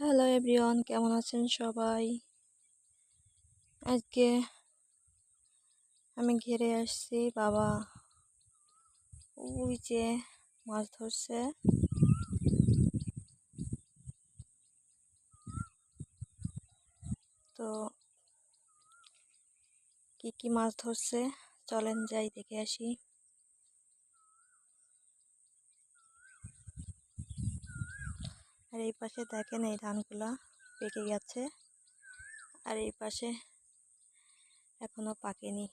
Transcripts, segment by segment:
Hello everyone কেমন আছেন সবাই? আজকে আমি ঘেরে আসছি বাবা। ওই যে মাছ ধরছে। তো কি কি মাছ ধরছে? চলেন যাই, দেখে আসি। আর এই পাশে দেখেন এই ধানগুলা পেকে গেছে। আর এই পাশে এখনও পাকেনি।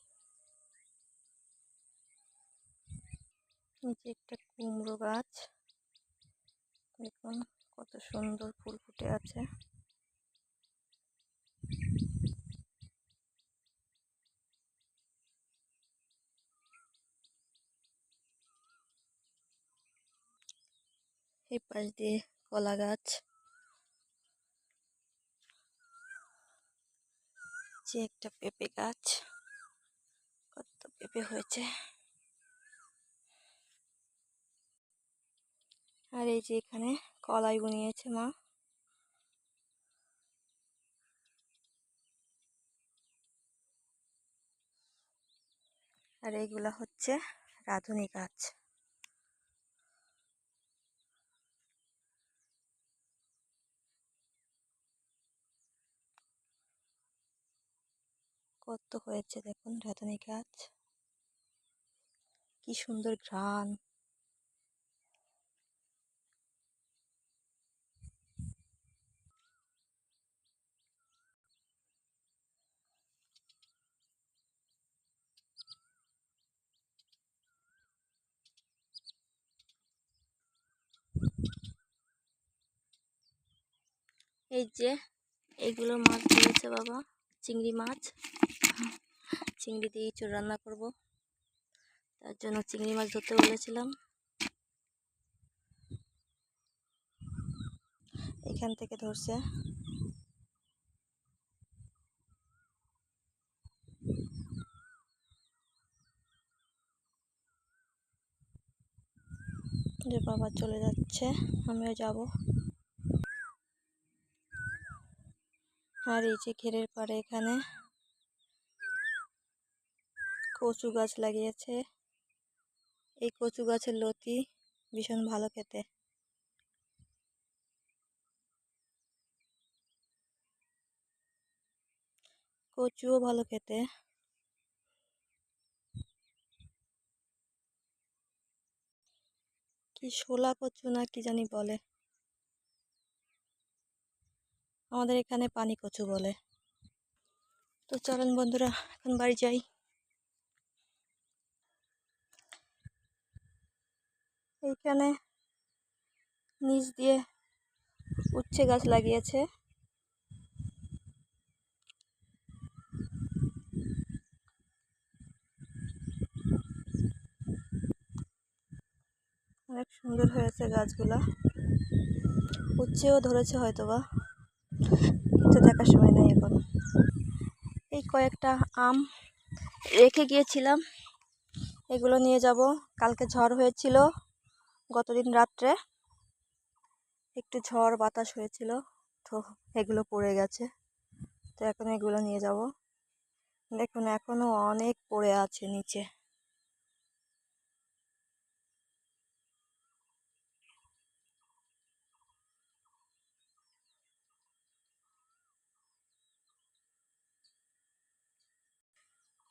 নিচে একটা কুমড়ো গাছ। দেখুন কত সুন্দর ফুল ফুটে আছে। এই পাশ দিয়ে কলা গাছ। যে একটা পেঁপে গাছ। কত পেঁপে হয়েছে। আর এই যে এখানে কলাই বুনিয়েছে মা। আর এইগুলা হচ্ছে রাঁধুনি গাছ। কত হয়েছে দেখুন রাঁধুনি গাছ। কি সুন্দর ঘ্রাণ। এই যে এইগুলো মাছ ধরেছে বাবা, চিংড়ি মাছ। চিংড়ি দিয়ে চোর রান্না করব। তার জন্য চিংড়ি মাছ ধরতে বলেছিলাম। এখান থেকে ধরছে। যে বাবা চলে যাচ্ছে, আমিও যাব। আর এই যে ঘেরের পাড়ে এখানে কচু গাছ লাগিয়েছে। এই কচু গাছের লতি ভীষণ ভালো খেতে। কচুও ভালো খেতে। কি শোলা কচু না কি জানি বলে। আমাদের এখানে পানি কচু বলে। তো চলেন বন্ধুরা, এখন বাড়ি যাই। এইখানে নিচ দিয়ে উচ্ছে গাছ লাগিয়েছে। অনেক সুন্দর হয়েছে গাছগুলা। উচ্ছেও ধরেছে হয়তো বা কিন্তু দেখার সময় নেই এখন। এই কয়েকটা আম রেখে গিয়েছিলাম। এগুলো নিয়ে যাব। কালকে ঝড় হয়েছিল। গতদিন রাত্রে একটু ঝড় বাতাস হয়েছিল, তো এগুলো পড়ে গেছে। তো এখন এগুলো নিয়ে যাব। দেখুন এখনও অনেক পড়ে আছে নিচে।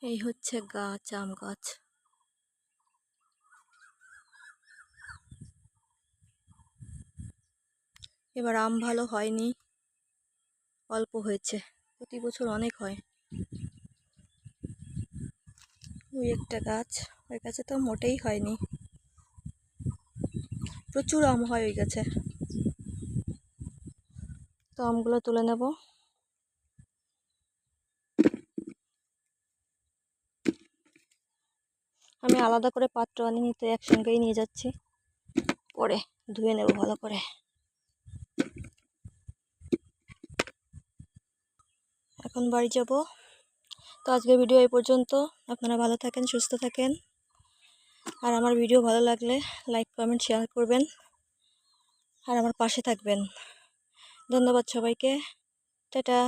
এই হচ্ছে গাছ, আম গাছ। এবার আম ভালো হয়নি। অল্প হয়েছে। প্রতি বছর অনেক হয়। ওই একটা গাছ। ওই গাছে তো মোটেই হয়নি। প্রচুর আম হয় ওই গাছে। তো আমগুলো তুলে নেব। আমি আলাদা করে পাত্র আনিনি তো একসঙ্গেই নিয়ে যাচ্ছি। পরে ধুয়ে নেব ভালো করে। এখন বাড়ি যাব। তো আজকের ভিডিও এই পর্যন্ত। আপনারা ভালো থাকেন, সুস্থ থাকেন। আর আমার ভিডিও ভালো লাগলে লাইক, কমেন্ট, শেয়ার করবেন। আর আমার পাশে থাকবেন। ধন্যবাদ সবাইকে। টাটা।